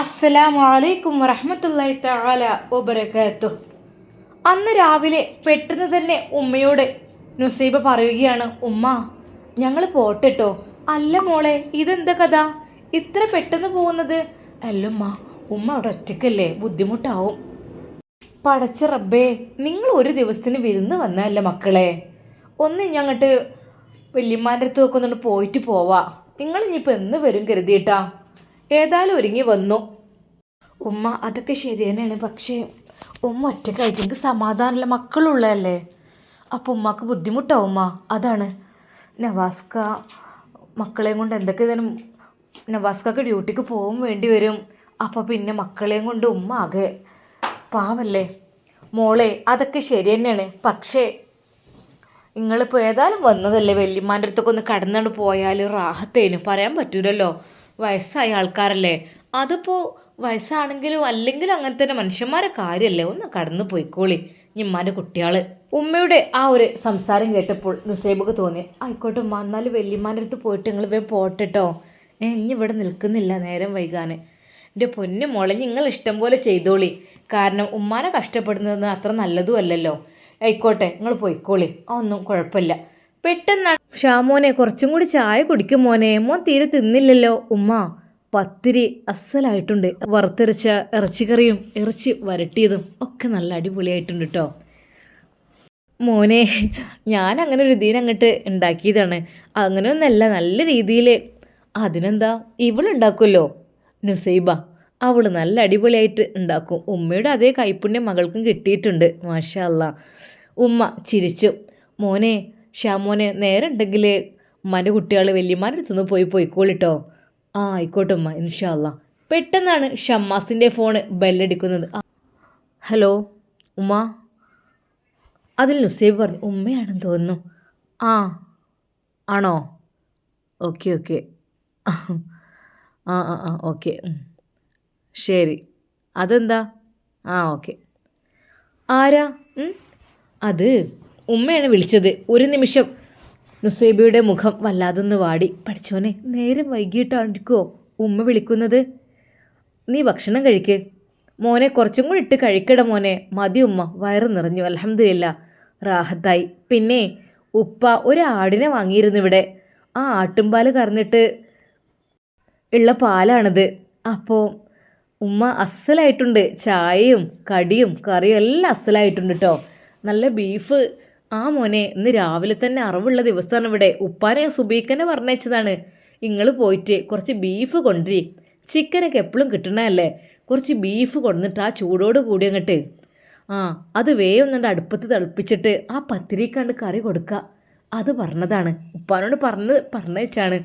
അസ്സലാമു അലൈക്കും വറഹമത്തല്ലായി തആല വബറകാത്തു. അന്ന് രാവിലെ പെട്ടെന്ന് തന്നെ ഉമ്മയോട് നുസൈബ പറയുകയാണ് ഉമ്മ ഞങ്ങൾ പോട്ടെട്ടോ അല്ല മോളെ ഇതെന്താ കഥ? ഇത്ര പെട്ടെന്ന് പോകുന്നത്? അല്ല ഉമ്മ ഉമ്മ അവിടെ ഒറ്റയ്ക്കല്ലേ ബുദ്ധിമുട്ടാവും. പടച്ച റബ്ബേ നിങ്ങൾ ഒരു ദിവസത്തിന് വിരുന്ന് വന്നതല്ല മക്കളെ? ഒന്ന് ഞങ്ങട്ട് വല്യമ്മാന്റെ അടുത്ത് ഒക്കെ ഒന്ന് പോയിട്ട് പോവാ. നിങ്ങൾ ഇനിയിപ്പോൾ എന്ന് വരും കരുതിയിട്ടാ? ഏതായാലും ഒരുങ്ങി വന്നു. ഉമ്മ അതൊക്കെ ശരി തന്നെയാണ് പക്ഷേ ഉമ്മ ഒറ്റക്കായിട്ട് എനിക്ക് സമാധാനമില്ല. മക്കളുള്ളതല്ലേ. അപ്പോൾ ഉമ്മക്ക് ബുദ്ധിമുട്ടാവും ഉമ്മ? അതാണ്. നവാസ്ക മക്കളെയും കൊണ്ട് എന്തൊക്കെ ഇതിനും നവാസ്കക്ക് ഡ്യൂട്ടിക്ക് പോകും വേണ്ടി വരും. അപ്പോൾ പിന്നെ മക്കളെയും കൊണ്ട് ഉമ്മ ആകെ പാവല്ലേ. മോളെ അതൊക്കെ ശരി തന്നെയാണ് പക്ഷേ നിങ്ങളിപ്പോൾ ഏതായാലും വന്നതല്ലേ? വല്യമ്മാന്റെ അടുത്തൊക്കെ ഒന്ന് കടന്നുകൊണ്ട് പോയാൽ റാഹത്തേനും. പറയാൻ പറ്റൂലല്ലോ. വയസ്സായ ആൾക്കാരല്ലേ? അതിപ്പോൾ വയസ്സാണെങ്കിലും അല്ലെങ്കിലും അങ്ങനെ തന്നെ മനുഷ്യന്മാരെ കാര്യമല്ലേ ഒന്ന് കടന്നു പോയിക്കോളി ഞമ്മാന്റെ കുട്ടികൾ. ഉമ്മയുടെ ആ ഒരു സംസാരം കേട്ടപ്പോൾ നുസൈബക്ക് തോന്നി ആയിക്കോട്ടെ ഉമ്മ എന്നാലും വല്യമ്മാന്റെ അടുത്ത് പോയിട്ട് നിങ്ങൾ വേ പോട്ടെട്ടോ. ഏ ഇനി ഇവിടെ നിൽക്കുന്നില്ല നേരം വൈകാൻ എന്റെ പൊന്നു മോളെ നിങ്ങൾ ഇഷ്ടം പോലെ ചെയ്തോളി. കാരണം ഉമ്മാനെ കഷ്ടപ്പെടുന്നത് അത്ര നല്ലതും അല്ലല്ലോ. ആയിക്കോട്ടെ നിങ്ങൾ പോയിക്കോളി. ഒന്നും കുഴപ്പമില്ല. പെട്ടെന്നാണ് ഷാമോനെ കുറച്ചും കൂടി ചായ കുടിക്കും മോനെ. മോൻ തീരെ തിന്നില്ലല്ലോ. ഉമ്മ പത്തിരി അസലായിട്ടുണ്ട്. വറുത്തരച്ച ഇറച്ചിക്കറിയും ഇറച്ചി വരട്ടിയതും ഒക്കെ നല്ല അടിപൊളിയായിട്ടുണ്ട് കേട്ടോ മോനെ ഞാൻ അങ്ങനെ ഒരു ഇതിന് അങ്ങോട്ട് ഉണ്ടാക്കിയതാണ്. അങ്ങനെയൊന്നല്ല നല്ല രീതിയിൽ അതിനെന്താ? ഇവളുണ്ടാക്കുമല്ലോ നുസൈബ അവൾ നല്ല അടിപൊളിയായിട്ട് ഉണ്ടാക്കും. ഉമ്മയുടെ അതേ കൈപ്പുണ്യം മകൾക്കും കിട്ടിയിട്ടുണ്ട്. മാഷാ അല്ലാ ഉമ്മ ചിരിച്ചു. മോനെ ഷ്യാമോനെ നേരെ ഉണ്ടെങ്കിൽ ഉമ്മാന്റെ കുട്ടികൾ വല്യമ്മാന്റെ അടുത്തുനിന്ന് പോയി പോയിക്കോളിട്ടോ ആ ആയിക്കോട്ടെ ഉമ്മ ഇൻഷാല്ല പെട്ടെന്നാണ് ഷമ്മാസിന്റെ ഫോണ് ബെല്ലടിക്കുന്നത്. ഹലോ ഉമ്മ. അതിൽ നുസൈബ് പറഞ്ഞു ഉമ്മയാണെന്ന് തോന്നുന്നു. ആ ആണോ? Okay okay. ആ ആ ആ ഓക്കെ. ശരി. അതെന്താ? ആ ഓക്കെ. ആരാ? അത് ഉമ്മയാണ് വിളിച്ചത്. ഒരു നിമിഷം. നുസൈബിയുടെ മുഖം വല്ലാതൊന്ന് വാടി. പഠിച്ചോനെ നേരം വൈകിട്ടായിരിക്കുമോ ഉമ്മ വിളിക്കുന്നത്? നീ ഭക്ഷണം കഴിക്ക്. മോനെ കുറച്ചും കൂടി ഇട്ട് കഴിക്കട മോനെ. മതി ഉമ്മ വയറ് നിറഞ്ഞു. അലഹമില്ല റാഹത്തായി. പിന്നെ ഉപ്പ ഒരു ആടിനെ വാങ്ങിയിരുന്നു ഇവിടെ. ആ ആട്ടുംപാൽ കറന്നിട്ട് ഉള്ള പാലാണിത്. അപ്പോൾ ഉമ്മ അസലായിട്ടുണ്ട്. ചായയും കടിയും കറിയും എല്ലാം അസലായിട്ടുണ്ട് കേട്ടോ നല്ല ബീഫ് ആ മോനെ ഇന്ന് രാവിലെ തന്നെ അറിവുള്ള ദിവസമാണ് ഇവിടെ. ഉപ്പാനെ സുബീക്കനെ പറഞ്ഞയച്ചതാണ്. നിങ്ങൾ പോയിട്ട് കുറച്ച് ബീഫ് കൊണ്ടുവരി. ചിക്കനൊക്കെ എപ്പോഴും കിട്ടണല്ലേ കുറച്ച് ബീഫ് കൊണ്ടിട്ട് ആ ചൂടോട് കൂടി അങ്ങട്ട്. ആ അത് വേഗം അടുപ്പത്ത് തിളപ്പിച്ചിട്ട് ആ പത്തിരിക്കാണ്ട് കറി കൊടുക്കുക അത് പറഞ്ഞതാണ്. ഉപ്പാനോട് പറഞ്ഞ് പറഞ്ഞയച്ചാണ്.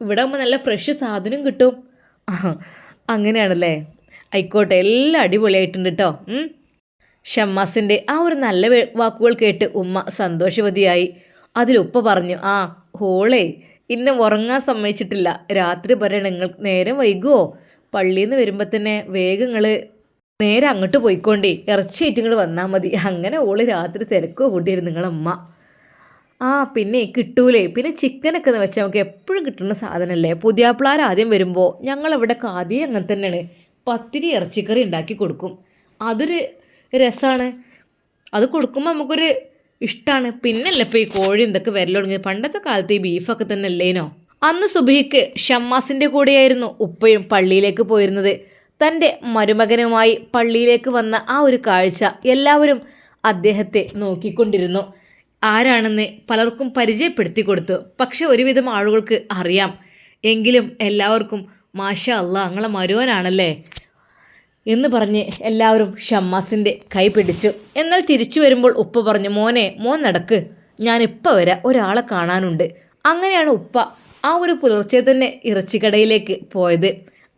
ഇവിടെ ആകുമ്പോൾ നല്ല ഫ്രഷ് സാധനം കിട്ടും. അങ്ങനെയാണല്ലേ? ആയിക്കോട്ടെ എല്ലാം അടിപൊളിയായിട്ടുണ്ട് കേട്ടോ. ഷമ്മാസിന്റെ ആ ഒരു നല്ല വാക്കുകൾ കേട്ട് ഉമ്മ സന്തോഷവതിയായി. അതിലുപ്പ പറഞ്ഞു ആ ഹോളേ ഇന്നെ ഉറങ്ങാൻ സമ്മതിച്ചിട്ടില്ല. രാത്രി പറയണ നിങ്ങൾ നേരം വൈകുമോ പള്ളിയിൽ നിന്ന് വരുമ്പോൾ തന്നെ വേഗങ്ങൾ നേരെ അങ്ങോട്ട് പോയിക്കോണ്ടേ. ഇറച്ചിയായിട്ട് ഇങ്ങോട്ട് വന്നാൽ മതി. അങ്ങനെ ഓൾ രാത്രി തിരക്കോ കൂട്ടിയിരുന്നു നിങ്ങളമ്മ ആ പിന്നെ കിട്ടൂലേ. പിന്നെ ചിക്കനൊക്കെ എന്ന് വെച്ചാൽ നമുക്ക് എപ്പോഴും കിട്ടുന്ന സാധനമല്ലേ പുതിയാപ്പിളാർ ആദ്യം വരുമ്പോൾ ഞങ്ങളിവിടെ കാതി അങ്ങനെ തന്നെയാണ്. പത്തിരി ഇറച്ചിക്കറി ഉണ്ടാക്കി കൊടുക്കും. അതൊരു രസമാണ് അത് കൊടുക്കുമ്പോൾ നമുക്കൊരു ഇഷ്ടമാണ് പിന്നല്ലേ ഇപ്പോൾ ഈ കോഴി എന്തൊക്കെ വരൽ തുടങ്ങിയത്? പണ്ടത്തെ കാലത്ത് ഈ ബീഫൊക്കെ തന്നെ അല്ലേനോ അന്ന് സുബിഹിക്ക് ഷമ്മാസിന്റെ കൂടെയായിരുന്നു ഉപ്പയും പള്ളിയിലേക്ക് പോയിരുന്നത്. തന്റെ മരുമകനുമായി പള്ളിയിലേക്ക് വന്ന ആ ഒരു കാഴ്ച എല്ലാവരും അദ്ദേഹത്തെ നോക്കിക്കൊണ്ടിരുന്നു. ആരാണെന്ന് പലർക്കും പരിചയപ്പെടുത്തി കൊടുത്തു. പക്ഷെ ഒരുവിധം ആളുകൾക്ക് അറിയാം. എങ്കിലും എല്ലാവർക്കും മാഷ അല്ല അങ്ങളെ മരുവനാണല്ലേ? എന്ന് പറഞ്ഞ് എല്ലാവരും ഷമ്മാസിന്റെ കൈ പിടിച്ചു. എന്നാൽ തിരിച്ചു വരുമ്പോൾ ഉപ്പ പറഞ്ഞു മോനെ മോൻ നടക്ക്. ഞാൻ ഇപ്പം വരാം ഒരാളെ കാണാനുണ്ട്. അങ്ങനെയാണ് ഉപ്പ ആ ഒരു പുലർച്ചെ തന്നെ ഇറച്ചിക്കടയിലേക്ക് പോയത്.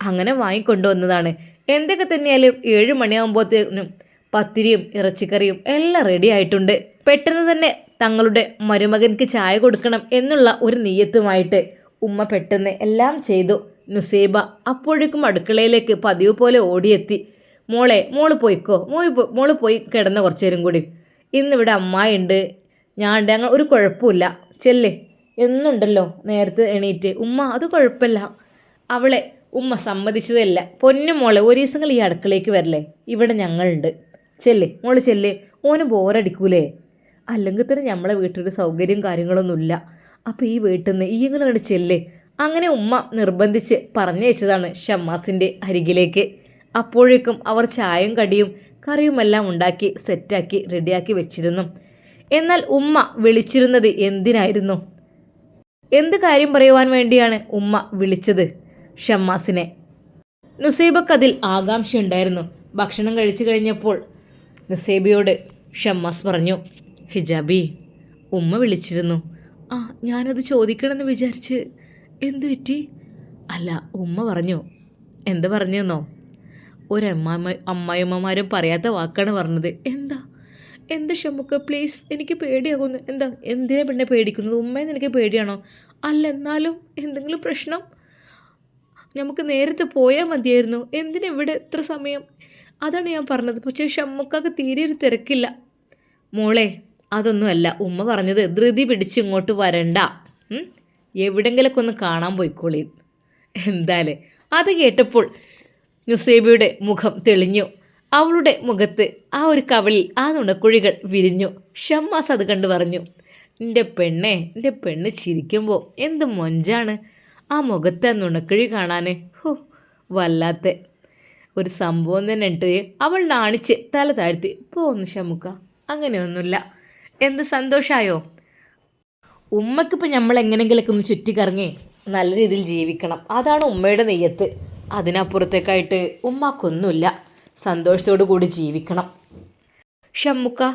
അങ്ങനെ വാങ്ങിക്കൊണ്ടുവന്നതാണ്. എന്തൊക്കെ തന്നെയാലും ഏഴ് മണിയാകുമ്പോഴത്തേനും പത്തിരിയും ഇറച്ചിക്കറിയും എല്ലാം റെഡി ആയിട്ടുണ്ട്. പെട്ടെന്ന് തന്നെ തങ്ങളുടെ മരുമകൻക്ക് ചായ കൊടുക്കണം എന്നുള്ള ഒരു നീയത്തുമായിട്ട് ഉമ്മ പെട്ടെന്ന് എല്ലാം ചെയ്തു. നുസൈബ അപ്പോഴേക്കും അടുക്കളയിലേക്ക് പതിവ് പോലെ ഓടിയെത്തി. മോളെ മോൾ പോയിക്കോ. മോൾ മോൾ പോയി കിടന്ന കുറച്ച് നേരം കൂടി. ഇന്നിവിടെ അമ്മായിണ്ട്. ഞാൻ ഞങ്ങൾ ഒരു കുഴപ്പമില്ല ചെല്ലേ. എന്നുണ്ടല്ലോ നേരത്തെ എണീറ്റ്. ഉമ്മ അത് കുഴപ്പമില്ല അവളെ ഉമ്മ സമ്മതിച്ചതല്ല. പൊന്നു മോളെ ഒരു ദിവസങ്ങൾ ഈ അടുക്കളയ്ക്ക് വരല്ലേ? ഇവിടെ ഞങ്ങളുണ്ട്. ചെല്ലേ. മോൾ ചെല്ലേ. ഓന് ബോറടിക്കൂലേ? അല്ലെങ്കിൽ തന്നെ നമ്മളെ വീട്ടിലൊരു സൗകര്യം കാര്യങ്ങളൊന്നുമില്ല അപ്പോൾ ഈ വീട്ടിൽ നിന്ന് ഈ ഇങ്ങനെ ചെല്ലേ? അങ്ങനെ ഉമ്മ നിർബന്ധിച്ച് പറഞ്ഞയച്ചതാണ് ഷമ്മാസിന്റെ അരികിലേക്ക്. അപ്പോഴേക്കും അവർ ചായയും കടിയും കറിയുമെല്ലാം ഉണ്ടാക്കി സെറ്റാക്കി റെഡിയാക്കി വെച്ചിരുന്നു. എന്നാൽ ഉമ്മ വിളിച്ചിരുന്നത് എന്തിനായിരുന്നു? എന്ത് കാര്യം പറയുവാൻ വേണ്ടിയാണ് ഉമ്മ വിളിച്ചത്? ഷമ്മാസിനെ. നുസൈബക്ക് അതിൽ ആകാംക്ഷയുണ്ടായിരുന്നു. ഭക്ഷണം കഴിച്ചു കഴിഞ്ഞപ്പോൾ നുസൈബയോട് ഷമ്മാസ് പറഞ്ഞു ഹിജാബി ഉമ്മ വിളിച്ചിരുന്നു. ആ ഞാനത് ചോദിക്കണമെന്ന് വിചാരിച്ച് എന്തു പറ്റി? അല്ല ഉമ്മ പറഞ്ഞു. എന്ത് പറഞ്ഞെന്നോ? ഒരമ്മാമ്മ അമ്മായിമ്മമാരും പറയാത്ത വാക്കാണ് പറഞ്ഞത്. എന്താ? എന്താ ഷമ്മുക്ക് പ്ലീസ് എനിക്ക് പേടിയാകുന്നു. എന്താ? എന്തിനാ പെണ്ണെ പേടിക്കുന്നത്? ഉമ്മയെന്ന് എനിക്ക് പേടിയാണോ? അല്ല എന്നാലും എന്തെങ്കിലും പ്രശ്നം? നമുക്ക് നേരത്തെ പോയാൽ മതിയായിരുന്നു. എന്തിനാ ഇവിടെ എത്ര സമയം? അതാണ് ഞാൻ പറഞ്ഞത്. പക്ഷേ ഷമ്മുക്കാക്ക് തീരെ ഒരു തിരക്കില്ല. മോളെ അതൊന്നുമല്ല. ഉമ്മ പറഞ്ഞത് ധൃതി പിടിച്ച് ഇങ്ങോട്ട് വരണ്ട? എവിടെങ്കിലൊക്കെ ഒന്ന് കാണാൻ പോയിക്കോളി. എന്താലേ അത് കേട്ടപ്പോൾ നുസേബിയുടെ മുഖം തെളിഞ്ഞു. അവളുടെ മുഖത്ത് ആ ഒരു കവളിൽ ആ നുണക്കുഴികൾ വിരിഞ്ഞു. ഷമ്മാസ് അത് കണ്ടു പറഞ്ഞു എന്റെ പെണ്ണെ എന്റെ പെണ്ണ് ചിരിക്കുമ്പോൾ എന്ത് മൊഞ്ചാണ്? ആ മുഖത്തെ നുണക്കുഴി കാണാൻ ഹോ വല്ലാത്ത ഒരു സംഭവം തന്നെ ഉണ്ട്. അവൾ നാണിച്ച് തല താഴ്ത്തി പോന്നു ഷമുക്ക അങ്ങനെയൊന്നുമില്ല. എന്ത് സന്തോഷമായോ ഉമ്മക്കിപ്പോൾ നമ്മൾ എങ്ങനെയെങ്കിലൊക്കെ ഒന്ന് ചുറ്റിക്കറങ്ങി നല്ല രീതിയിൽ ജീവിക്കണം. അതാണ് ഉമ്മയുടെ നെയ്യത്ത്. അതിനപ്പുറത്തേക്കായിട്ട് ഉമ്മാക്കൊന്നുമില്ല. സന്തോഷത്തോടു കൂടി ജീവിക്കണം. ഷമ്മുക്ക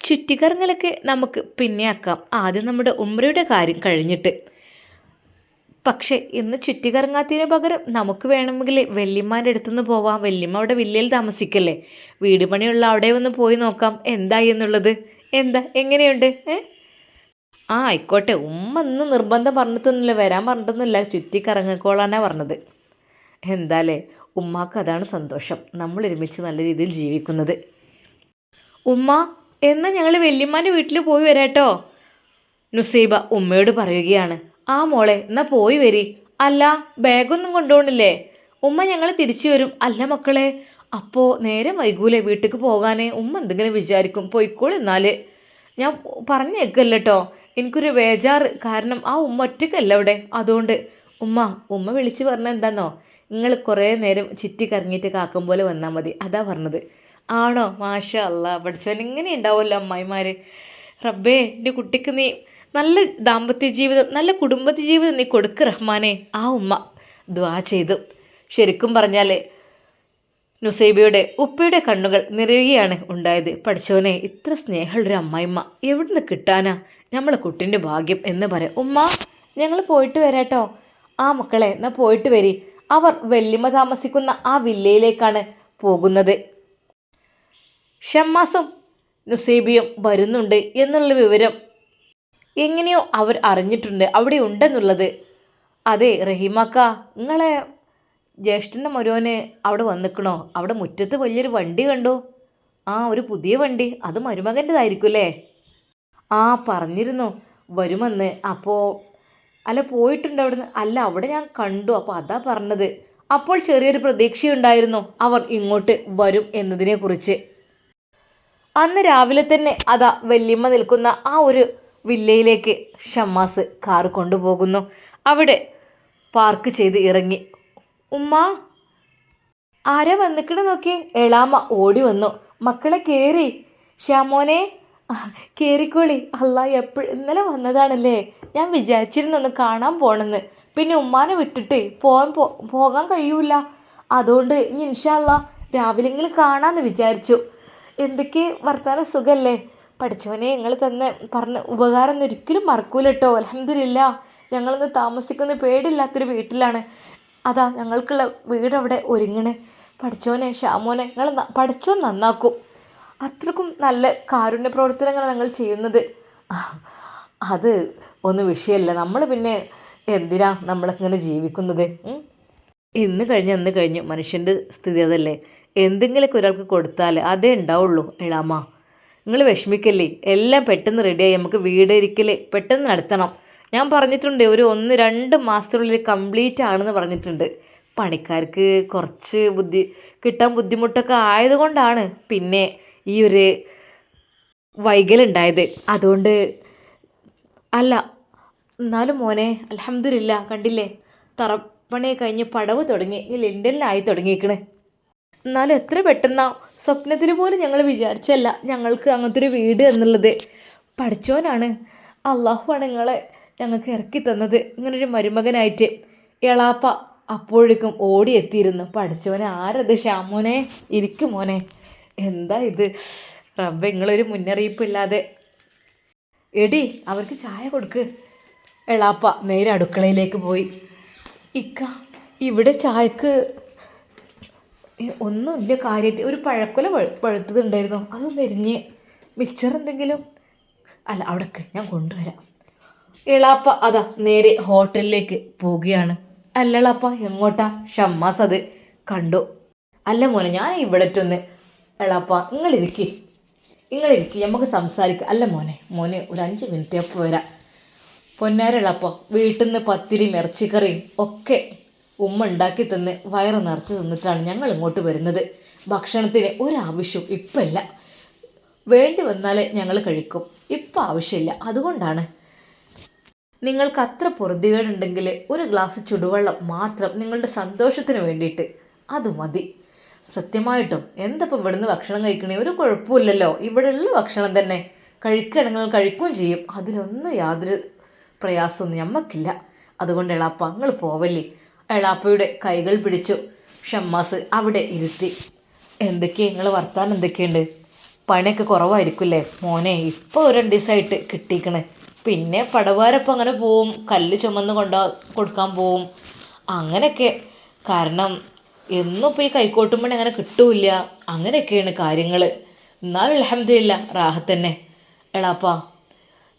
ചുറ്റിക്കറങ്ങലൊക്കെ നമുക്ക് പിന്നെ ആക്കാം. ആദ്യം നമ്മുടെ ഉമ്മയുടെ കാര്യം കഴിഞ്ഞിട്ട്. പക്ഷേ ഇന്ന് ചുറ്റിക്കറങ്ങാത്തതിന് പകരം നമുക്ക് വേണമെങ്കിൽ വല്യമ്മാന്റെ അടുത്തുനിന്ന് പോവാം. വല്യമ്മ അവിടെ വില്ലയിൽ താമസിക്കല്ലേ. വീട് പണിയുള്ള അവിടെ ഒന്ന് പോയി നോക്കാം. എന്തായി എന്നുള്ളത്? എന്താ? എങ്ങനെയുണ്ട്? ഏ? ആ ആയിക്കോട്ടെ. ഉമ്മ ഇന്ന് നിർബന്ധം പറഞ്ഞിട്ടൊന്നുമില്ല. വരാൻ പറഞ്ഞിട്ടൊന്നുമില്ല. ചുറ്റി കറങ്ങിക്കോളാനാണ് പറഞ്ഞത്. എന്താലേ? ഉമ്മാക്ക് അതാണ് സന്തോഷം. നമ്മൾ ഒരുമിച്ച് നല്ല രീതിയിൽ ജീവിക്കുന്നത്. ഉമ്മ എന്നാൽ ഞങ്ങൾ വല്യമ്മാന്റെ വീട്ടിൽ പോയി വരാട്ടോ? നുസൈബ ഉമ്മയോട് പറയുകയാണ്. ആ മോളെ എന്നാ പോയി വരി. അല്ല ബാഗൊന്നും കൊണ്ടുപോകണില്ലേ ഉമ്മ ഞങ്ങൾ തിരിച്ചു വരും. അല്ല മക്കളെ അപ്പോൾ നേരെ വൈകൂലേ വീട്ടിലേക്ക് പോകാനേ? ഉമ്മ എന്തെങ്കിലും വിചാരിക്കും. പോയിക്കോളൂ എന്നാൽ ഞാൻ പറഞ്ഞേക്കല്ലോ എനിക്കൊരു ബേജാറ് കാരണം ആ ഉമ്മ ഒറ്റയ്ക്കല്ല അവിടെ. അതുകൊണ്ട് ഉമ്മ ഉമ്മ വിളിച്ച് പറഞ്ഞ എന്താന്നോ? നിങ്ങൾ കുറേ നേരം ചുറ്റി കറങ്ങിയിട്ട് കാക്കം പോലെ വന്നാൽ മതി. അതാ പറഞ്ഞത്. ആണോ? മാഷ അല്ല പഠിച്ചവൻ ഇങ്ങനെ ഉണ്ടാവുമല്ലോ അമ്മായിമാർ റബ്ബേ എന്റെ കുട്ടിക്ക് നീ നല്ല ദാമ്പത്യ ജീവിതം നല്ല കുടുംബ ജീവിതം നീ കൊടുക്ക് റഹ്മാനെ. ആ ഉമ്മ ദ്വാ ചെയ്തു. ശരിക്കും പറഞ്ഞാൽ നുസൈബയുടെ ഉപ്പയുടെ കണ്ണുകൾ നിറയുകയാണ് ഉണ്ടായത്. പഠിച്ചവനെ ഇത്ര സ്നേഹമുള്ളൊരു അമ്മായിമ്മ എവിടുന്ന് കിട്ടാനാ? നമ്മളെ കുട്ടിന്റെ ഭാഗ്യം എന്ന് പറയും. ഉമ്മ ഞങ്ങൾ പോയിട്ട് വരാട്ടോ. ആ മക്കളെ എന്നാൽ പോയിട്ട് വരി. അവർ വെല്ലിമ താമസിക്കുന്ന ആ വില്ലയിലേക്കാണ് പോകുന്നത്. ഷമ്മാസും നുസീബിയും വരുന്നുണ്ട് എന്നുള്ള വിവരം എങ്ങനെയോ അവർ അറിഞ്ഞിട്ടുണ്ട്. അവിടെ ഉണ്ടെന്നുള്ളത്. അതെ റഹീമാക്ക നിങ്ങളെ ജ്യേഷ്ഠന്റെ മരുവന് അവിടെ വന്നിക്കണോ? അവിടെ മുറ്റത്ത് വലിയൊരു വണ്ടി കണ്ടു. ആ ഒരു പുതിയ വണ്ടി. അത് മരുമകന്റെതായിരിക്കും അല്ലേ ആ പറഞ്ഞിരുന്നു. വരുമെന്ന്. അപ്പോൾ അല്ല പോയിട്ടുണ്ട് അവിടുന്ന്. അല്ല അവിടെ ഞാൻ കണ്ടു. അപ്പോൾ അതാ പറഞ്ഞത്. അപ്പോൾ ചെറിയൊരു പ്രതീക്ഷയുണ്ടായിരുന്നു. അവർ ഇങ്ങോട്ട് വരും എന്നതിനെക്കുറിച്ച്. അന്ന് രാവിലെ തന്നെ അതാ വല്യമ്മ നിൽക്കുന്ന ആ ഒരു വില്ലയിലേക്ക് ഷമ്മാസ് കാർ കൊണ്ടുപോകുന്നു. അവിടെ പാർക്ക് ചെയ്ത് ഇറങ്ങി. ഉമ്മ ആരാ വന്നിക്കണ നോക്കി എളാമ ഓടി വന്നു. മക്കളെ കയറി ശ്യാമോനെ കേറിക്കോളി. അല്ല എപ്പോഴും ഇന്നലെ വന്നതാണല്ലേ. ഞാൻ വിചാരിച്ചിരുന്നു ഒന്ന് കാണാൻ പോണെന്ന്. പിന്നെ ഉമ്മാനെ വിട്ടിട്ട് പോകാൻ പോകാൻ കഴിയൂല. അതുകൊണ്ട് ഇനി ഇൻഷാല്ല രാവിലെങ്കിലും കാണാമെന്ന് വിചാരിച്ചു. എന്തൊക്കെ വർത്താന സുഖമല്ലേ പഠിച്ചവനെ ഞങ്ങൾ തന്നെ പറഞ്ഞ ഉപകാരം ഒരിക്കലും മറക്കൂല കേട്ടോ അലഹമില്ല ഞങ്ങളിന്ന് താമസിക്കുന്ന പേടില്ലാത്തൊരു വീട്ടിലാണ്. അതാ ഞങ്ങൾക്കുള്ള വീടവിടെ ഒരുങ്ങണ്. പഠിച്ചോനെ ഷാമോനെ ഞങ്ങൾ പഠിച്ചോ നന്നാക്കും. അത്രക്കും നല്ല കാരുണ്യ പ്രവർത്തനങ്ങളാണ് ഞങ്ങൾ ചെയ്യുന്നത്. അത് ഒന്നും വിഷയമല്ല. നമ്മൾ പിന്നെ എന്തിനാ നമ്മളിങ്ങനെ ജീവിക്കുന്നത്? ഇന്ന് കഴിഞ്ഞ് അന്ന് കഴിഞ്ഞ് മനുഷ്യന്റെ സ്ഥിതി അതല്ലേ? എന്തെങ്കിലുമൊക്കെ ഒരാൾക്ക് കൊടുത്താൽ അതേ ഉണ്ടാവുള്ളൂ. എളാമ നിങ്ങൾ വിഷമിക്കല്ലേ? എല്ലാം പെട്ടെന്ന് റെഡിയായി നമുക്ക് വീട് ഇരിക്കൽ പെട്ടെന്ന് നടത്തണം. ഞാൻ പറഞ്ഞിട്ടുണ്ട് ഒരു ഒന്ന് രണ്ട് മാസത്തിനുള്ളിൽ കംപ്ലീറ്റ് ആണെന്ന് പറഞ്ഞിട്ടുണ്ട്. പണിക്കാർക്ക് കുറച്ച് ബുദ്ധി കിട്ടാൻ ബുദ്ധിമുട്ടൊക്കെ ആയതുകൊണ്ടാണ്. പിന്നെ ഈ ഒരു വൈകലുണ്ടായത്. അതുകൊണ്ട് അല്ല എന്നാലും മോനെ അലഹമില്ല കണ്ടില്ലേ? തറപ്പണി കഴിഞ്ഞ് പടവ് തുടങ്ങി ഈ ലണ്ടനിലായി തുടങ്ങിയിരിക്കണേ എന്നാലും എത്ര പെട്ടെന്ന സ്വപ്നത്തിൽ പോലും ഞങ്ങൾ വിചാരിച്ചല്ല ഞങ്ങൾക്ക് അങ്ങനത്തെ ഒരു വീട് എന്നുള്ളത്. പഠിച്ചോനാണ് അള്ളാഹുവാണ് നിങ്ങളെ ഞങ്ങൾക്ക് ഇറക്കി തന്നത്. ഇങ്ങനൊരു മരുമകനായിട്ട്. എളാപ്പ അപ്പോഴേക്കും ഓടിയെത്തിയിരുന്നു. പഠിച്ചവനെ ആരത്? ശ്യാമോനെ ഇരിക്കും മോനെ. എന്താ ഇത്? റബ്ബ് നിങ്ങളൊരു മുന്നറിയിപ്പില്ലാതെ. എടി അവർക്ക് ചായ കൊടുക്ക്. എളാപ്പ നേരെ അടുക്കളയിലേക്ക് പോയി. ഇക്ക ഇവിടെ ചായക്ക് ഒന്നുമില്ല കാര്യമായിട്ട് ഒരു പഴക്കൊല പഴു പഴുത്തതുണ്ടായിരുന്നു. അതൊന്ന് എരിഞ്ഞ് മിച്ചർ എന്തെങ്കിലും? അല്ല അവിടേക്ക് ഞാൻ കൊണ്ടുവരാം. ഇളാപ്പ അതാ നേരെ ഹോട്ടലിലേക്ക് പോവുകയാണ്. അല്ലളാപ്പ എങ്ങോട്ടാ? ഷമ്മാസ് അത് കണ്ടു. അല്ല മോനെ ഞാൻ ഇവിടെ ഒന്ന് എളാപ്പ നിങ്ങളിരിക്കി നിങ്ങളിരിക്കി നമുക്ക് സംസാരിക്കാം. അല്ല മോനെ മോനെ ഒരു അഞ്ച് മിനിറ്റ് അപ്പോൾ വരാം പൊന്നാരളപ്പ വീട്ടിൽ നിന്ന് പത്തിരിയും ഇറച്ചിക്കറിയും ഒക്കെ ഉമ്മ ഉണ്ടാക്കി തന്ന് വയറ് നിറച്ച് തന്നിട്ടാണ് ഞങ്ങൾ ഇങ്ങോട്ട് വരുന്നത്. ഭക്ഷണത്തിന് ഒരാവശ്യവും ഇപ്പം ഇല്ല വേണ്ടി വന്നാലേ ഞങ്ങൾ കഴിക്കും. ഇപ്പം ആവശ്യമില്ല. അതുകൊണ്ടാണ്. നിങ്ങൾക്ക് അത്ര പൊറുതികേടുണ്ടെങ്കിൽ ഒരു ഗ്ലാസ് ചുടുവെള്ളം മാത്രം നിങ്ങളുടെ സന്തോഷത്തിന് വേണ്ടിയിട്ട് അത് മതി. സത്യമായിട്ടും. എന്തപ്പോൾ ഇവിടുന്ന് ഭക്ഷണം കഴിക്കണേ? ഒരു കുഴപ്പമില്ലല്ലോ. ഇവിടെയുള്ള ഭക്ഷണം തന്നെ. കഴിക്കുകയാണെങ്കിൽ കഴിക്കുകയും ചെയ്യും. അതിലൊന്നും യാതൊരു പ്രയാസമൊന്നും ഞമ്മക്കില്ല. അതുകൊണ്ട് എളാപ്പ അങ്ങൾ പോവല്ലേ? എളാപ്പയുടെ കൈകൾ പിടിച്ചു. ഷമ്മാസ് അവിടെ ഇരുത്തി. എന്തൊക്കെയാണ് നിങ്ങൾ വർത്താനം എന്തൊക്കെയുണ്ട്? പണിയൊക്കെ കുറവായിരിക്കില്ലേ മോനെ ഇപ്പോൾ ഒരു രണ്ട് ദിവസമായിട്ട് കിട്ടിക്കണേ പിന്നെ പടവാരപ്പം അങ്ങനെ പോവും. കല്ല് ചുമന്ന് കൊണ്ടാ കൊടുക്കാൻ പോവും. അങ്ങനെയൊക്കെ. കാരണം എന്നും ഇപ്പോൾ ഈ കൈക്കോട്ടുമ്പണി അങ്ങനെ കിട്ടൂല അങ്ങനെയൊക്കെയാണ് കാര്യങ്ങൾ എന്നാലും അലഹമില്ല റാഹത്തന്നെ എളാപ്പാ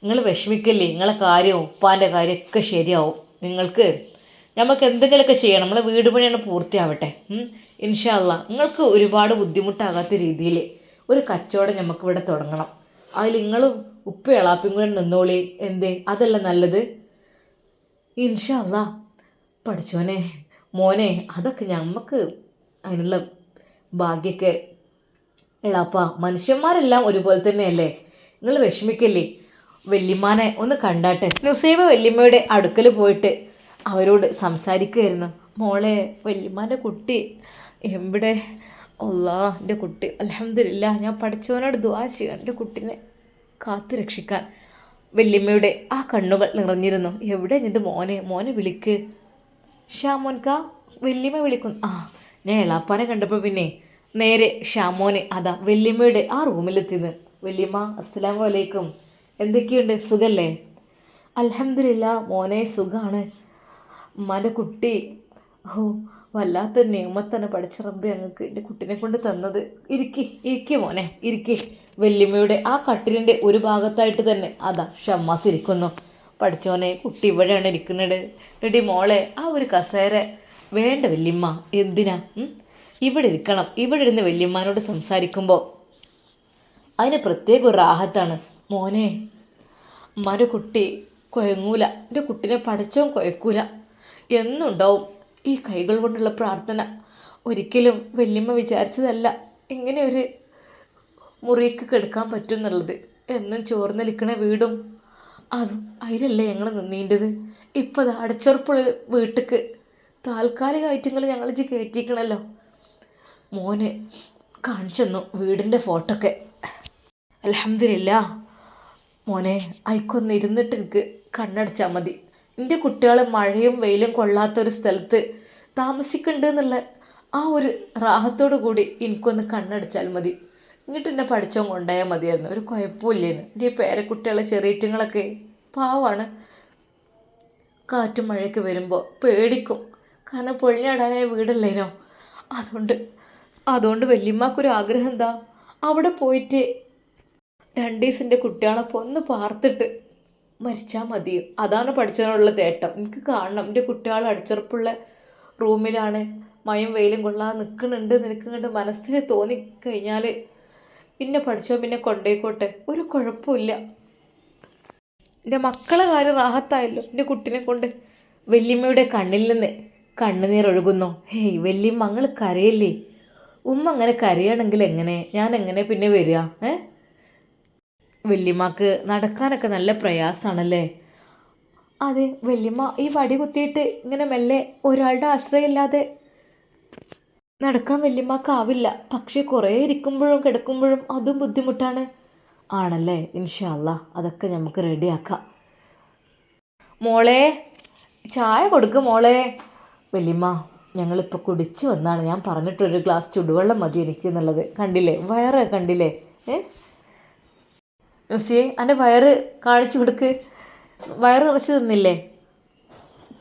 നിങ്ങൾ വിഷമിക്കല്ലേ? നിങ്ങളെ കാര്യവും ഉപ്പാന്റെ കാര്യമൊക്കെ ശരിയാവും. നിങ്ങൾക്ക് നമുക്ക് എന്തെങ്കിലുമൊക്കെ ചെയ്യണം. നമ്മളെ വീട് പണിയാണ് പൂർത്തിയാവട്ടെ. ഇൻഷാല്ല നിങ്ങൾക്ക് ഒരുപാട് ബുദ്ധിമുട്ടാകാത്ത രീതിയിൽ ഒരു കച്ചവടം നമുക്കിവിടെ തുടങ്ങണം. അതിൽ നിങ്ങളും ഉപ്പ ഇളാപ്പും കൂടെ നിന്നോളി. എന്തേ? അതല്ല നല്ലത്? ഇൻഷാല്ല പഠിച്ചോനെ മോനെ അതൊക്കെ ഞമ്മക്ക് അതിനുള്ള ഭാഗ്യമൊക്കെ എളാപ്പ. മനുഷ്യന്മാരെല്ലാം ഒരുപോലെ തന്നെയല്ലേ? നിങ്ങൾ വിഷമിക്കല്ലേ? വല്യമ്മാനെ ഒന്ന് കണ്ടാട്ടെ. നുസൈബ വല്യമ്മയുടെ അടുക്കൽ പോയിട്ട് അവരോട് സംസാരിക്കുമായിരുന്നു മോളെ വല്യമ്മാന്റെ കുട്ടി. എവിടെ? അല്ലാ എന്റെ കുട്ടി. അലഹമില്ല ഞാൻ പഠിച്ചവനോട് ചെയ്യാം. എന്റെ കുട്ടീനെ കാത്തു രക്ഷിക്കാൻ. വല്യമ്മയുടെ ആ കണ്ണുകൾ നിറഞ്ഞിരുന്നു. എവിടെ എന്റെ മോനെ? മോനെ വിളിക്ക്. ഷാമോൻക വല്യമ്മ വിളിക്കുന്നു ആ ഞാൻ എളാപ്പാനെ കണ്ടപ്പോൾ പിന്നെ നേരെ ഷാമോനെ അതാ വല്യമ്മയുടെ ആ റൂമിലെത്തിന്ന് വല്യമ്മ അസ്സലാമു അലൈക്കും. എന്തൊക്കെയുണ്ട്? സുഖല്ലേ? അലഹമില്ല മോനെ സുഖമാണ് ഉമ്മാന്റെ കുട്ടി ഓ വല്ലാത്ത നിയമത്തന്നെ പഠിച്ച റബ്ബി ഞങ്ങൾക്ക് എന്റെ കുട്ടിനെ കൊണ്ട് തന്നത്. ഇരിക്കി ഇരിക്കി മോനെ ഇരിക്കി. വല്യമ്മയുടെ ആ കട്ടിലിന്റെ ഒരു ഭാഗത്തായിട്ട് തന്നെ അതാ ഷമ്മാസ് ഇരിക്കുന്നു. പഠിച്ചോനെ കുട്ടി ഇവിടെയാണ് ഇരിക്കുന്നത്. എടി മോളെ ആ ഒരു കസേര വേണ്ട വല്യമ്മ എന്തിനാ? ഇവിടെ ഇരിക്കണം. ഇവിടെ ഇരുന്ന് വല്യമ്മാനോട് സംസാരിക്കുമ്പോൾ അതിന് പ്രത്യേക ഒരു റാഹത്താണ്. മോനെ ഉമ്മാന്റെ കുട്ടി കുഴങ്ങൂല എന്റെ കുട്ടീനെ പഠിച്ചോ കുഴക്കൂല എന്നുണ്ടാവും ഈ കൈകൾ കൊണ്ടുള്ള പ്രാർത്ഥന. ഒരിക്കലും വല്യമ്മ വിചാരിച്ചതല്ല ഇങ്ങനെ ഒരു മുറിക്ക് കെടുക്കാൻ പറ്റും എന്നുള്ളത്. എന്നും ചോർന്നലിക്കണ വീടും അതും അതിലല്ലേ ഞങ്ങൾ നിന്നീണ്ടത് ഇപ്പം അത് അടച്ചുറപ്പുള്ള വീട്ടിക്ക് താൽക്കാലികമായിട്ടുങ്ങൾ ഞങ്ങൾ ഇജ്ജ് കയറ്റിക്കണല്ലോ മോന് കാണിച്ചു തന്നു വീടിന്റെ ഫോട്ടോ ഒക്കെ അലഹമില്ല മോനെ അയക്കൊന്ന് ഇരുന്നിട്ട് എനിക്ക് കണ്ണടച്ചാൽ മതി. എന്റെ കുട്ടികൾ മഴയും വെയിലും കൊള്ളാത്ത ഒരു സ്ഥലത്ത് താമസിക്കുന്നുണ്ട് എന്നുള്ള ആ ഒരു റാഹത്തോടു കൂടി എനിക്കൊന്ന് കണ്ണടച്ചാൽ മതി. എന്നിട്ട് എന്നെ പഠിച്ചോ കൊണ്ടായാൽ മതിയായിരുന്നു. ഒരു കുഴപ്പമില്ലേന്ന്. എന്റെ ഈ പേരക്കുട്ടികളെ ചെറിയറ്റുങ്ങളൊക്കെ പാവാണ്. കാറ്റും മഴയൊക്കെ വരുമ്പോൾ പേടിക്കും. കാരണം പൊളിഞ്ഞാടാനായ വീടല്ലേനോ? അതുകൊണ്ട് അതുകൊണ്ട് വല്യമ്മക്കൊരു ആഗ്രഹം എന്താ? അവിടെ പോയിട്ട് രണ്ട് ദിവസത്തിന്റെ കുട്ടികളൊപ്പം ഒന്ന് പാർത്തിട്ട് മരിച്ചാൽ മതി. അതാണ് പഠിച്ചതിനുള്ള തേട്ടം. എനിക്ക് കാണണം. എന്റെ കുട്ടികൾ അടിച്ചുറപ്പുള്ള റൂമിലാണ്. മയം വെയിലും കൊള്ളാതെ നിൽക്കുന്നുണ്ട്. നിനക്ക് മനസ്സിൽ തോന്നിക്കഴിഞ്ഞാൽ പിന്നെ പഠിച്ചോ പിന്നെ കൊണ്ടേക്കോട്ടെ ഒരു കുഴപ്പമില്ല എന്റെ മക്കളെ കാര്യം റാഹത്തായല്ലോ. എന്റെ കുട്ടീനെ കൊണ്ട് വല്യമ്മയുടെ കണ്ണിൽ നിന്ന് കണ്ണുനീർ ഒഴുകുന്നു. ഹേയ് വല്യമ്മ അങ്ങൾ കരയല്ലേ? ഉമ്മ അങ്ങനെ കരയാണെങ്കിൽ എങ്ങനെ? ഞാൻ എങ്ങനെ പിന്നെ വരിക? ഏ? വല്യമ്മക്ക് നടക്കാനൊക്കെ നല്ല പ്രയാസമാണല്ലേ? അതെ വല്യമ്മ ഈ വടി കുത്തിയിട്ട് ഇങ്ങനെ മെല്ലെ ഒരാളുടെ ആശ്രയമില്ലാതെ നടക്കാൻ വല്യമ്മക്കാവില്ല. പക്ഷേ കുറേ ഇരിക്കുമ്പോഴും കിടക്കുമ്പോഴും അതും ബുദ്ധിമുട്ടാണ്. ആണല്ലേ? ഇൻഷാല്ല അതൊക്കെ നമുക്ക് റെഡിയാക്കാം. മോളെ ചായ കൊടുക്ക് മോളെ. വല്യമ്മ ഞങ്ങളിപ്പോൾ കുടിച്ച് വന്നാണ്. ഞാൻ പറഞ്ഞിട്ടൊരു ഗ്ലാസ് ചുടുവെള്ളം മതി എനിക്ക് എന്നുള്ളത്. കണ്ടില്ലേ? വയറ് കണ്ടില്ലേ? ഏ? നുസിയെ എന്റെ വയറ് കാണിച്ചു കൊടുക്ക്. വയറ് നിറച്ച് തിന്നില്ലേ?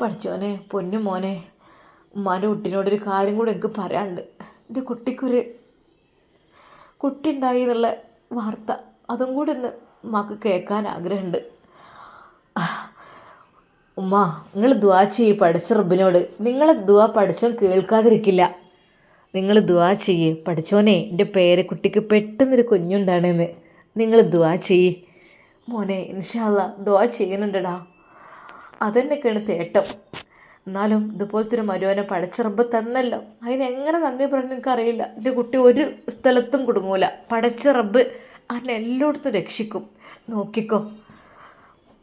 പഠിച്ചോനെ പൊന്നു മോനെ. ഉമ്മാന്റെ കുട്ടീനോടൊരു കാര്യം കൂടെ എനിക്ക് പറയാനുണ്ട്. എന്റെ കുട്ടിക്കൊരു കുട്ടി ഉണ്ടായി എന്നുള്ള വാർത്ത അതും കൂടെ ഒന്ന് ഉമ്മാക്ക് കേൾക്കാൻ ആഗ്രഹമുണ്ട്. ഉമ്മ നിങ്ങൾ ദുവാ ചെയ്യ് പഠിച്ച റബ്ബിനോട്. നിങ്ങളെ ദുവാ പഠിച്ചോൻ കേൾക്കാതിരിക്കില്ല. നിങ്ങൾ ദുവാ ചെയ്യ്. പഠിച്ചോനെ എന്റെ പേരെ കുട്ടിക്ക് പെട്ടെന്നൊരു കുഞ്ഞുണ്ടാണെന്ന് നിങ്ങൾ ദുവാ ചെയ്യ്. മോനെ ഇൻഷാല്ല ദുവാ ചെയ്യുന്നുണ്ടടാ. അതെന്നൊക്കെയാണ് തേട്ടം. എന്നാലും ഇതുപോലത്തെ ഒരു മരുവനെ പടച്ചിറമ്പ് തന്നല്ലോ. അതിനെങ്ങനെ നന്ദി പറഞ്ഞു എനിക്കറിയില്ല. എന്റെ കുട്ടി ഒരു സ്ഥലത്തും കുടുങ്ങൂല. പടച്ചിറമ്പ് അതിനെ എല്ലായിടത്തും രക്ഷിക്കും. നോക്കിക്കോ.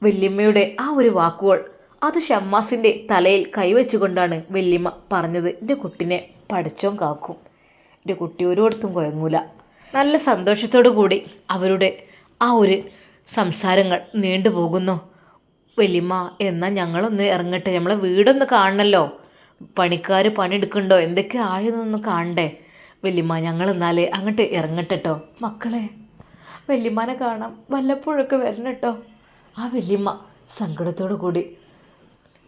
വല്യമ്മയുടെ ആ ഒരു വാക്കുകൾ അത് ഷമ്മാസിന്റെ തലയിൽ കൈവച്ചുകൊണ്ടാണ് വല്യമ്മ പറഞ്ഞത്. എന്റെ കുട്ടിനെ പഠിച്ചോം കാക്കും. എന്റെ കുട്ടി ഒരിടത്തും കുഴങ്ങൂല. നല്ല സന്തോഷത്തോടു കൂടി അവരുടെ ആ ഒരു സംസാരങ്ങൾ നീണ്ടുപോകുന്നു. വല്യമ്മ എന്നാൽ ഞങ്ങളൊന്ന് ഇറങ്ങട്ടെ. നമ്മളെ വീടൊന്ന് കാണണല്ലോ. പണിക്കാർ പണിയെടുക്കണ്ടോ എന്തൊക്കെ ആയതൊന്ന് കാണണ്ടേ. വലിയമ്മ ഞങ്ങൾ എന്നാൽ അങ്ങോട്ട് ഇറങ്ങട്ടെട്ടോ മക്കളെ വല്യമ്മനെ കാണാം വല്ലപ്പോഴൊക്കെ വരണം കേട്ടോ ആ വല്യമ്മ സങ്കടത്തോടു കൂടി.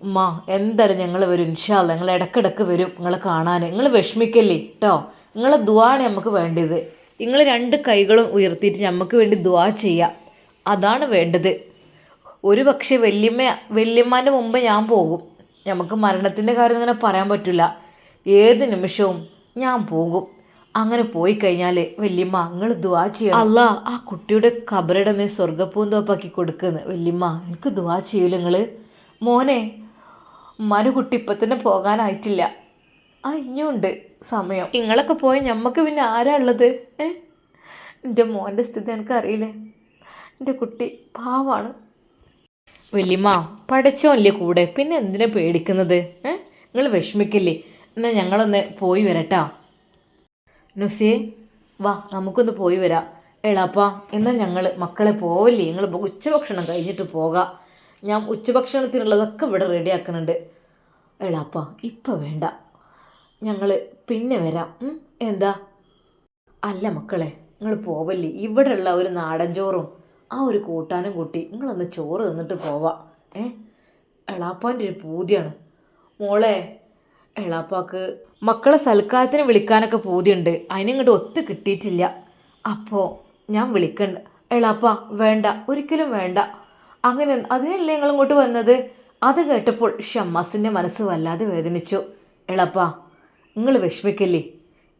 ഉമ്മ എന്തായാലും ഞങ്ങൾ വരും. ഇൻഷാല്ല ഞങ്ങൾ ഇടക്കിടക്ക് വരും. നിങ്ങളെ കാണാൻ നിങ്ങൾ വിഷമിക്കല്ലേ കേട്ടോ നിങ്ങളെ ദുവാണ് നമുക്ക് വേണ്ടത് നിങ്ങൾ രണ്ട് കൈകളും ഉയർത്തിയിട്ട് നമുക്ക് വേണ്ടി ദുവാ ചെയ്യാം. അതാണ് വേണ്ടത്. ഒരു പക്ഷേ വല്യമ്മ വല്യമ്മാന്റെ മുമ്പ് ഞാൻ പോകും. നമുക്ക് മരണത്തിന്റെ കാര്യം ഇങ്ങനെ പറയാൻ പറ്റില്ല. ഏത് നിമിഷവും ഞാൻ പോകും. അങ്ങനെ പോയി കഴിഞ്ഞാൽ വല്യമ്മ നിങ്ങൾ ദുവാ ചെയ്യണം. അല്ല ആ കുട്ടിയുടെ കബറിടെ നീ സ്വർഗപ്പൂന്തോപ്പാക്കി കൊടുക്കുന്നു. വല്യമ്മ എനിക്ക് ദുവാ ചെയ്യൂല നിങ്ങൾ മോനെ ഉമ്മാന്റെ കുട്ടി ഇപ്പം തന്നെ പോകാനായിട്ടില്ല. ആ ഇനിയുണ്ട് സമയം. നിങ്ങളൊക്കെ പോയി ഞമ്മക്ക് പിന്നെ ആരാ ഉള്ളത്? ഏ? എന്റെ മോന്റെ സ്ഥിതി എനിക്കറിയില്ലേ. എന്റെ കുട്ടി പാവാണ്. വല്യമ്മ പഠിച്ചോല്ലേ കൂടെ? പിന്നെ എന്തിനാ പേടിക്കുന്നത്? ഏ? നിങ്ങൾ വിഷമിക്കില്ലേ? എന്നാൽ ഞങ്ങളൊന്ന് പോയി വരട്ടാ. നുസിയെ വാ നമുക്കൊന്ന് പോയി വരാം. എളാപ്പ എന്നാൽ ഞങ്ങൾ മക്കളെ പോവില്ലേ? ഞങ്ങൾ ഉച്ചഭക്ഷണം കഴിഞ്ഞിട്ട് പോകാം. ഞാൻ ഉച്ചഭക്ഷണത്തിനുള്ളതൊക്കെ ഇവിടെ റെഡിയാക്കുന്നുണ്ട്. എളാപ്പ ഇപ്പം വേണ്ട. ഞങ്ങൾ പിന്നെ വരാം. എന്താ? അല്ല മക്കളെ നിങ്ങൾ പോവല്ലേ? ഇവിടെയുള്ള ഒരു നാടൻ ചോറും ആ ഒരു കൂട്ടാനും കൂട്ടി നിങ്ങളൊന്ന് ചോറ് തിന്നിട്ട് പോവാം. ഏ? എളാപ്പാന്റെ ഒരു പൂതിയാണ്. മോളെ എളാപ്പാക്ക് മക്കളെ സൽക്കാരത്തിന് വിളിക്കാനൊക്കെ പൂതിയുണ്ട്. അതിനിങ്ങോട്ട് ഒത്തു കിട്ടിയിട്ടില്ല. അപ്പോൾ ഞാൻ വിളിക്കണ്ട. എളാപ്പ വേണ്ട ഒരിക്കലും വേണ്ട. അങ്ങനെ അതിനല്ലേ നിങ്ങൾ ഇങ്ങോട്ട് വന്നത്? അത് കേട്ടപ്പോൾ ഷമ്മാസിന്റെ മനസ്സ് വല്ലാതെ വേദനിച്ചു. എളാപ്പ നിങ്ങൾ വിഷമിക്കല്ലേ?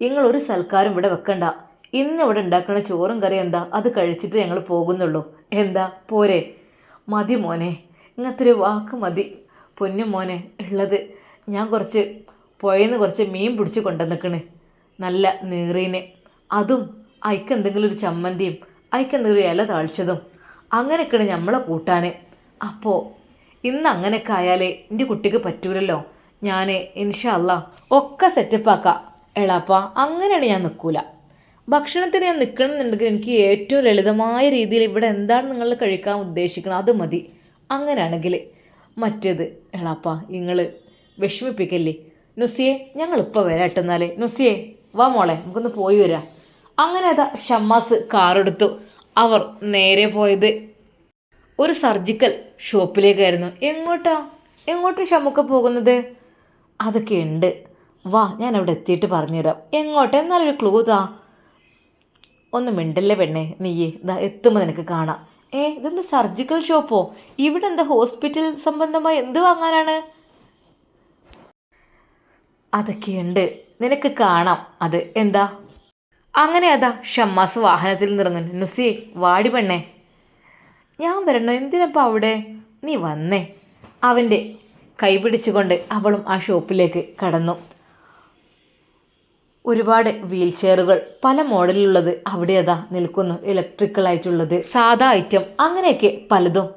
നിങ്ങൾ ഒരു സൽക്കാരം ഇവിടെ വെക്കണ്ട. ഇന്ന് ഇവിടെ ഉണ്ടാക്കുന്ന ചോറും കറി എന്താ? അത് കഴിച്ചിട്ട് ഞങ്ങൾ പോകുന്നുള്ളൂ. എന്താ? പോരെ. മതി മോനെ. ഇങ്ങനത്തെ ഒരു വാക്ക് മതി. പൊന്നു മോനെ ഉള്ളത്. ഞാൻ കുറച്ച് പുഴയിന്ന് കുറച്ച് മീൻ പിടിച്ച് കൊണ്ടുവന്നിക്കണ്. നല്ല നീറീനെ. അതും അയക്ക് എന്തെങ്കിലും ഒരു ചമ്മന്തിയും അയക്ക് എന്തെങ്കിലും ഇല താഴ്ച്ചതും അങ്ങനെയൊക്കെയാണ് നമ്മളെ കൂട്ടാൻ അപ്പോൾ ഇന്ന് അങ്ങനെയൊക്കെ ആയാലേ എന്റെ കുട്ടിക്ക് പറ്റൂലല്ലോ. ഞാൻ ഇൻഷല്ല ഒക്കെ സെറ്റപ്പാക്കാം എളാപ്പ അങ്ങനെയാണ് ഞാൻ നിൽക്കൂല ഭക്ഷണത്തിന് ഞാൻ നിൽക്കണമെന്നുണ്ടെങ്കിൽ എനിക്ക് ഏറ്റവും ലളിതമായ രീതിയിൽ ഇവിടെ എന്താണ് നിങ്ങൾ കഴിക്കാൻ ഉദ്ദേശിക്കണം അത് മതി. അങ്ങനെയാണെങ്കിൽ മറ്റേത് എളാപ്പ നിങ്ങൾ വിഷമിപ്പിക്കല്ലേ? നുസിയെ ഞങ്ങളിപ്പോൾ വരാം എട്ടെന്നാൽ നുസിയെ വാ മോളെ നമുക്കൊന്ന് പോയി വരാം. അങ്ങനെ അതാ ഷമ്മാസ് കാറെടുത്തു. അവർ നേരെ പോയത് ഒരു സർജിക്കൽ ഷോപ്പിലേക്കായിരുന്നു. എങ്ങോട്ടാ? എങ്ങോട്ട് ഷമ്മുക്ക പോകുന്നത്? അതൊക്കെ ഉണ്ട്. വാ ഞാൻ അവിടെ എത്തിയിട്ട് പറഞ്ഞുതരാം. എങ്ങോട്ട്? എന്നാലൊരു ക്ലൂ താ. ഒന്ന് മിണ്ടല്ലേ പെണ്ണെ? നീയേ ഇതാ എത്തുമ്പോൾ നിനക്ക് കാണാം. ഏ ഇതെന്ത് സർജിക്കൽ ഷോപ്പോ? ഇവിടെ എന്താ ഹോസ്പിറ്റൽ സംബന്ധമായി എന്ത് വാങ്ങാനാണ്? അതൊക്കെയുണ്ട്. നിനക്ക് കാണാം. അത് എന്താ? അങ്ങനെ അതാ ഷമ്മാസ് വാഹനത്തിൽ നിറങ്ങുന്നു നുസി വാടി പെണ്ണേ. ഞാൻ വരണോ? എന്തിനപ്പോൾ അവിടെ? നീ വന്നേ. അവന്റെ കൈപിടിച്ചുകൊണ്ട് അവളും ആ ഷോപ്പിലേക്ക് കടന്നു. ഒരുപാട് വീൽ ചെയറുകൾ പല മോഡലിലുള്ളത് അവിടെ അതാ നിൽക്കുന്നു ഇലക്ട്രിക്കൽ ആയിട്ടുള്ളത് സാധാ ഐറ്റം അങ്ങനെയൊക്കെ പലതും.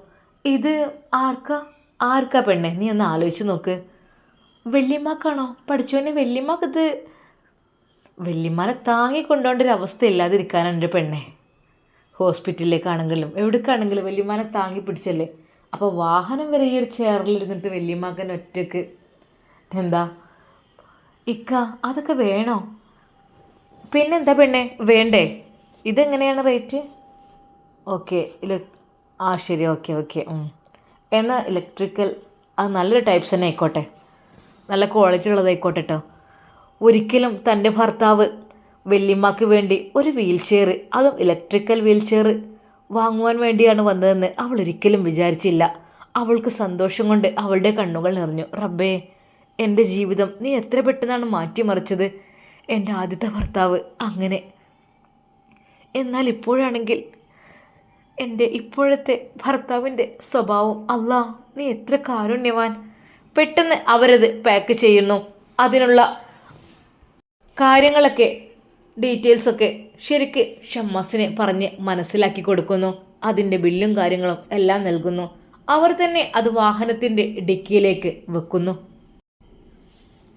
ഇത് ആർക്കാ? ആർക്കാ പെണ്ണെ? നീ ഒന്ന് ആലോചിച്ച് നോക്ക്. വെള്ളിമാക്കാണോ പഠിച്ചവനെ വല്യമ്മക്ക് ഇത് വല്യമ്മനെ താങ്ങി കൊണ്ടുപോകേണ്ട അവസ്ഥ ഇല്ലാതിരിക്കാനാണ് എന്റെ പെണ്ണെ. ഹോസ്പിറ്റലിലേക്കാണെങ്കിലും എവിടേക്കാണെങ്കിലും വല്യമ്മനെ താങ്ങി പിടിച്ചല്ലേ? അപ്പോൾ വാഹനം വരെ ഈ ഒരു ചെയറിലിരുന്നിട്ട് വല്യമ്മക്കൻ ഒറ്റയ്ക്ക്. എന്താ? ഇക്ക അതൊക്കെ വേണോ? പിന്നെന്താ പെണ്ണെ? വേണ്ടേ? ഇതെങ്ങനെയാണ് റേറ്റ്? ഓക്കെ ഇല ആ ശരി ഓക്കെ ഓക്കെ എന്നാൽ ഇലക്ട്രിക്കൽ അത് നല്ലൊരു ടൈപ്സ് തന്നെ ആയിക്കോട്ടെ. നല്ല ക്വാളിറ്റി ഉള്ളതായിക്കോട്ടെ കേട്ടോ ഒരിക്കലും തന്റെ ഭർത്താവ് വല്യമ്മക്ക് വേണ്ടി ഒരു വീൽ ചെയർ അതും ഇലക്ട്രിക്കൽ വീൽ ചെയർ വാങ്ങുവാൻ വേണ്ടിയാണ് വന്നതെന്ന് അവൾ ഒരിക്കലും വിചാരിച്ചില്ല. അവൾക്ക് സന്തോഷം കൊണ്ട് അവളുടെ കണ്ണുകൾ നിറഞ്ഞു. റബ്ബേ എന്റെ ജീവിതം നീ എത്ര പെട്ടെന്നാണ് മാറ്റിമറിച്ചത്? എന്റെ ആദ്യത്തെ ഭർത്താവ് അങ്ങനെ. എന്നാൽ ഇപ്പോഴാണെങ്കിൽ എന്റെ ഇപ്പോഴത്തെ ഭർത്താവിന്റെ സ്വഭാവം അല്ലാ നീ എത്ര കാരുണ്യവാൻ. പെട്ടെന്ന് അവരത് പാക്ക് ചെയ്യുന്നു. അതിനുള്ള കാര്യങ്ങളൊക്കെ ഡീറ്റെയിൽസൊക്കെ ശരിക്ക് ഷമ്മസിനെ പറഞ്ഞ് മനസ്സിലാക്കി കൊടുക്കുന്നു. അതിന്റെ ബില്ലും കാര്യങ്ങളും എല്ലാം നൽകുന്നു. അവർ തന്നെ അത് വാഹനത്തിന്റെ ഡിക്കിയിലേക്ക് വെക്കുന്നു.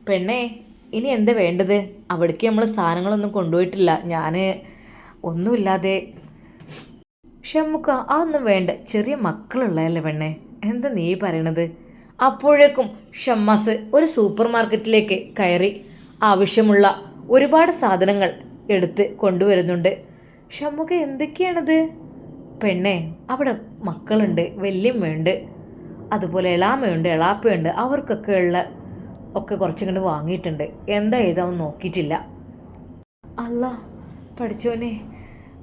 പെണ്ണേ ഇനി എന്താ വേണ്ടത്? അവിടേക്ക് നമ്മൾ സാധനങ്ങളൊന്നും കൊണ്ടുപോയിട്ടില്ല. ഞാൻ ഒന്നുമില്ലാതെ. ഷമ്മുക്ക അതൊന്നും വേണ്ട. ചെറിയ മക്കളുള്ളതല്ലേ പെണ്ണേ? എന്താ നീ പറയണത്? അപ്പോഴേക്കും ഷമ്മാസ് ഒരു സൂപ്പർ മാർക്കറ്റിലേക്ക് കയറി ആവശ്യമുള്ള ഒരുപാട് സാധനങ്ങൾ എടുത്ത് കൊണ്ടുവരുന്നുണ്ട്. ഷമ്മുക എന്തൊക്കെയാണത്? പെണ്ണേ അവിടെ മക്കളുണ്ട് വല്യമ്മയുണ്ട് അതുപോലെ എളാമയുണ്ട് എളാപ്പയുണ്ട് അവർക്കൊക്കെ ഉള്ള ഒക്കെ കുറച്ചും വാങ്ങിയിട്ടുണ്ട്. എന്താ ഏതാവും നോക്കിയിട്ടില്ല. അല്ല പഠിച്ചോനെ.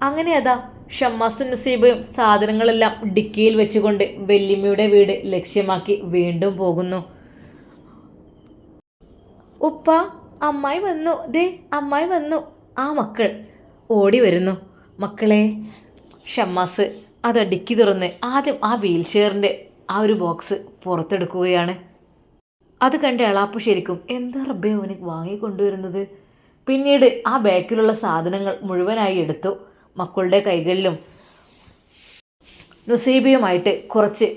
അങ്ങനെ അതാ ഷമ്മാസു നസീബും സാധനങ്ങളെല്ലാം ഡിക്കിയിൽ വെച്ചുകൊണ്ട് വെല്ലിമ്മയുടെ വീട് ലക്ഷ്യമാക്കി വീണ്ടും പോകുന്നു. ഉപ്പ അമ്മായി വന്നു. ദേ അമ്മായി വന്നു. ആ മക്കൾ ഓടി വരുന്നു. മക്കളെ ഷമ്മാസ് അത് ഡിക്കി തുറന്ന് ആദ്യം ആ വീൽ ചെയറിന്റെ ആ ഒരു ബോക്സ് പുറത്തെടുക്കുകയാണ്. അത് കണ്ട് എളാപ്പ് ശരിക്കും എന്താ റബ്ബേ അവന് വാങ്ങിക്കൊണ്ടുവരുന്നത്? പിന്നീട് ആ ബാക്കിലുള്ള സാധനങ്ങൾ മുഴുവനായി എടുത്തു. മക്കളുടെ കൈകളിലും നുസീബിയുമായിട്ട് കുറച്ച്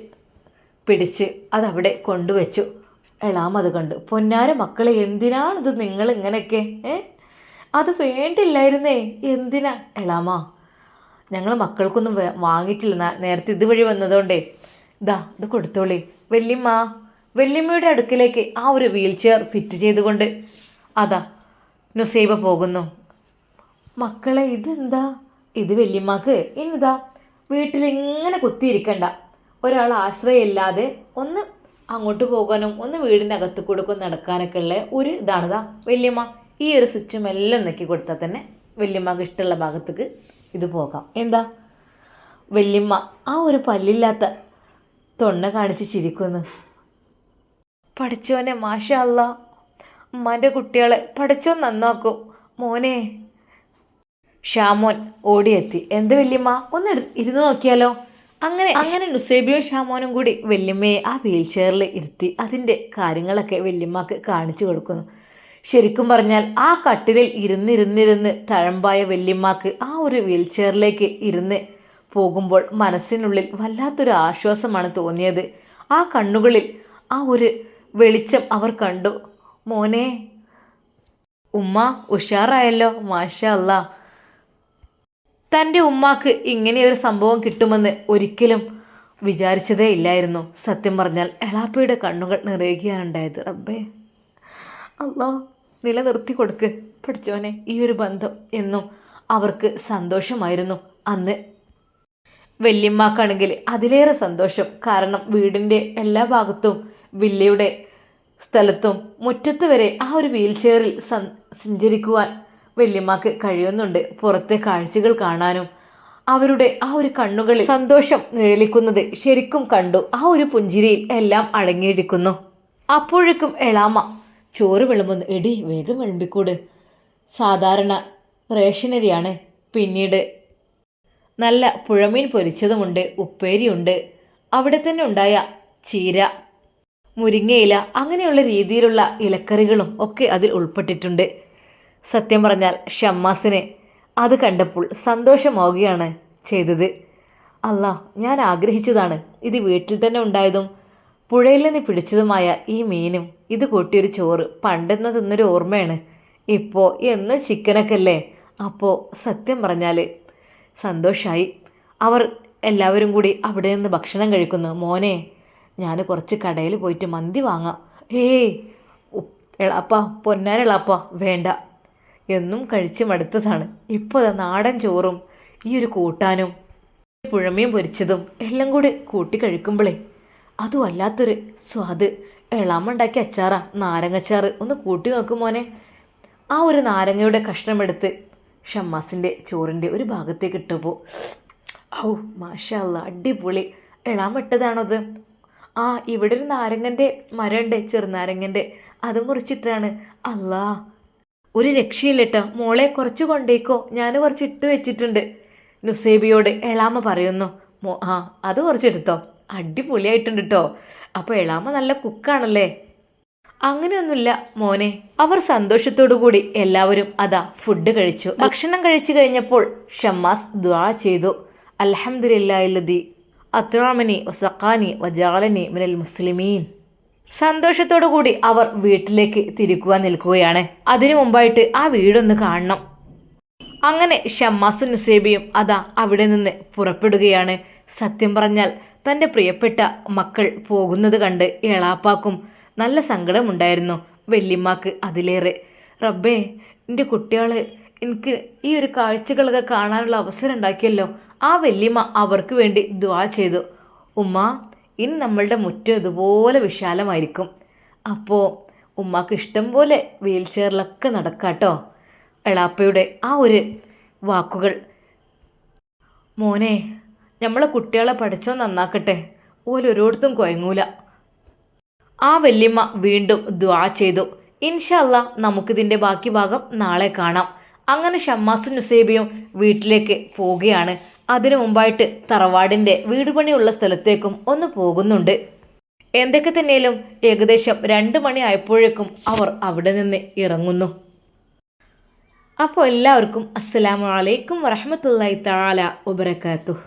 പിടിച്ച് അതവിടെ കൊണ്ടുവച്ചു. എളാം അത് കണ്ടു. പൊന്നാര മക്കളെ എന്തിനാണിത് നിങ്ങൾ ഇങ്ങനെയൊക്കെ ഏ? അത് വേണ്ടില്ലായിരുന്നേ. എന്തിനാ? എളാമാ ഞങ്ങൾ മക്കൾക്കൊന്നും വാങ്ങിയിട്ടില്ല. നേരത്തെ ഇതുവഴി വന്നതുകൊണ്ടേ ഇതാ ഇത് കൊടുത്തോളി. വല്യമ്മ വല്യമ്മയുടെ അടുക്കിലേക്ക് ആ ഒരു വീൽ ചെയർ ഫിറ്റ് ചെയ്തുകൊണ്ട് അതാ നുസൈബ പോകുന്നു. മക്കളെ ഇതെന്താ? ഇത് ഇനിതാ വീട്ടിൽ ഇങ്ങനെ കുത്തിയിരിക്കണ്ട. ഒരാൾ ആശ്രയമില്ലാതെ ഒന്ന് അങ്ങോട്ട് പോകാനും ഒന്ന് വീടിന്റെ അകത്ത് കൊടുക്കും നടക്കാനൊക്കെ ഉള്ള ഒരു ഇതാണിതാ വല്യമ്മ ഈ ഒരു സ്വിച്ചും എല്ലാം നക്കി കൊടുത്താൽ തന്നെ വല്യമ്മക്ക് ഇഷ്ടമുള്ള ഭാഗത്തേക്ക് ഇത് പോകാം. എന്താ? വല്യമ്മ ആ ഒരു പല്ലില്ലാത്ത തൊണ്ണ കാണിച്ച് ചിരിക്കുന്നു. പഠിച്ചോനെ മാഷ അല്ല ഉമ്മാന്റെ കുട്ടികളെ പഠിച്ചോ നന്നാക്കൂ. മോനെ. ഷാമോൻ ഓടിയെത്തി. എന്ത് വല്യമ്മ? ഒന്ന് ഇരുന്ന് നോക്കിയാലോ? അങ്ങനെ അങ്ങനെ നുസേബിയും ഷാമോനും കൂടി വല്യമ്മയെ ആ വീൽ ചെയറിൽ ഇരുത്തി അതിന്റെ കാര്യങ്ങളൊക്കെ വല്യമ്മക്ക് കാണിച്ചു കൊടുക്കുന്നു. ശരിക്കും പറഞ്ഞാൽ ആ കട്ടിലിൽ ഇരുന്നിരുന്നിരുന്ന് തഴമ്പായ വല്യമ്മക്ക് ആ ഒരു വീൽ ചെയറിലേക്ക് ഇരുന്ന് പോകുമ്പോൾ മനസ്സിനുള്ളിൽ വല്ലാത്തൊരു ആശ്വാസമാണ് തോന്നിയത്. ആ കണ്ണുകളിൽ ആ ഒരു വെളിച്ചം അവർ കണ്ടു. മോനെ ഉമ്മ ഉഷാറായല്ലോ മാഷാ അല്ല തന്റെ ഉമ്മാക്ക് ഇങ്ങനെയൊരു സംഭവം കിട്ടുമെന്ന് ഒരിക്കലും വിചാരിച്ചതേ ഇല്ലായിരുന്നു. സത്യം പറഞ്ഞാൽ എളാപ്പയുടെ കണ്ണുകൾ നിറയുകയാണുണ്ടായത്. റബ്ബേ അല്ലോ നിലനിർത്തി കൊടുക്ക് പഠിച്ചോനെ ഈ ഒരു ബന്ധം എന്നും അവർക്ക് സന്തോഷമായിരുന്നു. അന്ന് വല്യമ്മക്കാണെങ്കിൽ അതിലേറെ സന്തോഷം. കാരണം വീടിന്റെ എല്ലാ ഭാഗത്തും വില്ലയുടെ സ്ഥലത്തും മുറ്റത്ത് വരെ ആ ഒരു വീൽ ചെയറിൽ സഞ്ചരിക്കുവാൻ വല്യമ്മക്ക് കഴിയുന്നുണ്ട്. പുറത്തെ കാഴ്ചകൾ കാണാനും അവരുടെ ആ ഒരു കണ്ണുകളിൽ സന്തോഷം നിഴലിക്കുന്നത് ശരിക്കും കണ്ടു. ആ ഒരു പുഞ്ചിരിയിൽ എല്ലാം അടങ്ങിയിരിക്കുന്നു. അപ്പോഴേക്കും എളാമ ചോറ് വിളമ്പുന്നു. എടി വേഗം വിളമ്പിക്കൂട്. സാധാരണ റേഷനരിയാണ്. പിന്നീട് നല്ല പുഴമീൻ പൊരിച്ചതുമുണ്ട് ഉപ്പേരിയുണ്ട്. അവിടെ തന്നെ ഉണ്ടായ ചീര മുരിങ്ങയില അങ്ങനെയുള്ള രീതിയിലുള്ള ഇലക്കറികളും ഒക്കെ അതിൽ ഉൾപ്പെട്ടിട്ടുണ്ട്. സത്യം പറഞ്ഞാൽ ഷമ്മാസിനെ അത് കണ്ടപ്പോൾ സന്തോഷമാവുകയാണ് ചെയ്തത്. അല്ല ഞാൻ ആഗ്രഹിച്ചതാണ് ഇത് വീട്ടിൽ തന്നെ ഉണ്ടായതും പുഴയിൽ നിന്ന് പിടിച്ചതുമായ ഈ മീനും ഇത് കൂട്ടിയൊരു ചോറ് പണ്ടെന്ന് തിന്നൊരു ഓർമ്മയാണ്. ഇപ്പോൾ എന്ന് ചിക്കനൊക്കെ അല്ലേ അപ്പോൾ സത്യം പറഞ്ഞാൽ സന്തോഷമായി അവർ എല്ലാവരും കൂടി അവിടെ നിന്ന് ഭക്ഷണം കഴിക്കുന്നു. മോനെ ഞാൻ കുറച്ച് കടയിൽ പോയിട്ട് മന്തി വാങ്ങാം. ഏയ് എളാപ്പ പൊന്നാരെളാപ്പ വേണ്ട. എന്നും കഴിച്ച് മടുത്തതാണ്. ഇപ്പോൾ നാടൻ ചോറും ഈ ഒരു കൂട്ടാനും പുഴമയും പൊരിച്ചതും എല്ലാം കൂടി കൂട്ടി കഴിക്കുമ്പോഴേ അതും അല്ലാത്തൊരു സ്വാദ്. എളാമ്മ ഉണ്ടാക്കിയ അച്ചാറാ നാരങ്ങച്ചാറ്. ഒന്ന് കൂട്ടി നോക്കും മോനെ. ആ ഒരു നാരങ്ങയുടെ കഷ്ണമെടുത്ത് ഷമ്മാസിന്റെ ചോറിന്റെ ഒരു ഭാഗത്തേക്ക് ഇട്ടപ്പോൾ ഔ മാഷല്ല അടിപൊളി. എളാമ്മ ഇട്ടതാണത് ആ ഇവിടെ ഒരു നാരങ്ങന്റെ മരമുണ്ട് ചെറുനാരങ്ങന്റെ. അത് മുറിച്ചിട്ടാണ്. അല്ലാ ഒരു രക്ഷയില്ല കേട്ടോ മോളെ കുറച്ച് കൊണ്ടേക്കോ. ഞാൻ കുറച്ച് ഇട്ട് വെച്ചിട്ടുണ്ട്. നുസേബിയോട് എളാമ പറയുന്നു. മോ ആ അത് കുറച്ചെടുത്തോ അടിപൊളിയായിട്ടുണ്ട് കേട്ടോ അപ്പോൾ എളാമ നല്ല കുക്കാണല്ലേ? അങ്ങനെയൊന്നുമില്ല മോനെ. അവർ സന്തോഷത്തോടു കൂടി എല്ലാവരും അതാ ഫുഡ് കഴിച്ചു. ഭക്ഷണം കഴിച്ചു കഴിഞ്ഞപ്പോൾ ഷമ്മാസ് ദ്വാ ചെയ്തു. അൽഹംദുലില്ലാഹില്ലദി. അത്രാമനി വസഖാനി വജാലനി മിനൽ മുസ്ലിമീൻ. സന്തോഷത്തോടു കൂടി അവർ വീട്ടിലേക്ക് തിരിക്കുവാൻ നിൽക്കുകയാണ്. അതിനു മുമ്പായിട്ട് ആ വീടൊന്ന് കാണണം. അങ്ങനെ ഷമ്മാസു നുസേബിയും അതാ അവിടെ നിന്ന് പുറപ്പെടുകയാണ്. സത്യം പറഞ്ഞാൽ തന്റെ പ്രിയപ്പെട്ട മക്കൾ പോകുന്നത് കണ്ട് എളാപ്പാക്കും നല്ല സങ്കടമുണ്ടായിരുന്നു. വല്യമ്മക്ക് അതിലേറെ റബ്ബേ എന്റെ കുട്ടികൾ എനിക്ക് ഈ ഒരു കാഴ്ചകളൊക്കെ കാണാനുള്ള അവസരം ഉണ്ടാക്കിയല്ലോ. ആ വല്യമ്മ അവർക്ക് വേണ്ടി ദ്വാ ചെയ്തു. ഉമ്മ ഇനി നമ്മളുടെ മുറ്റം ഇതുപോലെ വിശാലമായിരിക്കും. അപ്പോൾ ഉമ്മാക്ക് ഇഷ്ടം പോലെ വീൽ ചെയറിലൊക്കെ നടക്കാട്ടോ. എളാപ്പയുടെ ആ ഒരു വാക്കുകൾ. മോനെ നമ്മളെ കുട്ടികളെ പഠിച്ചോ നന്നാക്കട്ടെ. ഓരോരോടത്തും കുഴങ്ങൂല ആ വല്യമ്മ വീണ്ടും ദ്വാ ചെയ്തു. ഇൻഷല്ല നമുക്കിതിന്റെ ബാക്കി ഭാഗം നാളെ കാണാം. അങ്ങനെ ഷമ്മാസും നുസേബിയും വീട്ടിലേക്ക് പോവുകയാണ്. അതിനു മുമ്പായിട്ട് തറവാടിന്റെ വീട് പണിയുള്ള സ്ഥലത്തേക്കും ഒന്ന് പോകുന്നുണ്ട്. എന്തൊക്കെ തന്നെയാലും ഏകദേശം രണ്ട് മണി ആയപ്പോഴേക്കും അവർ അവിടെ നിന്ന് ഇറങ്ങുന്നു. അപ്പോൾ എല്ലാവർക്കും അസ്സലാമു അലൈക്കും വറഹമത്തല്ലായി താല വബറകാതുഹു.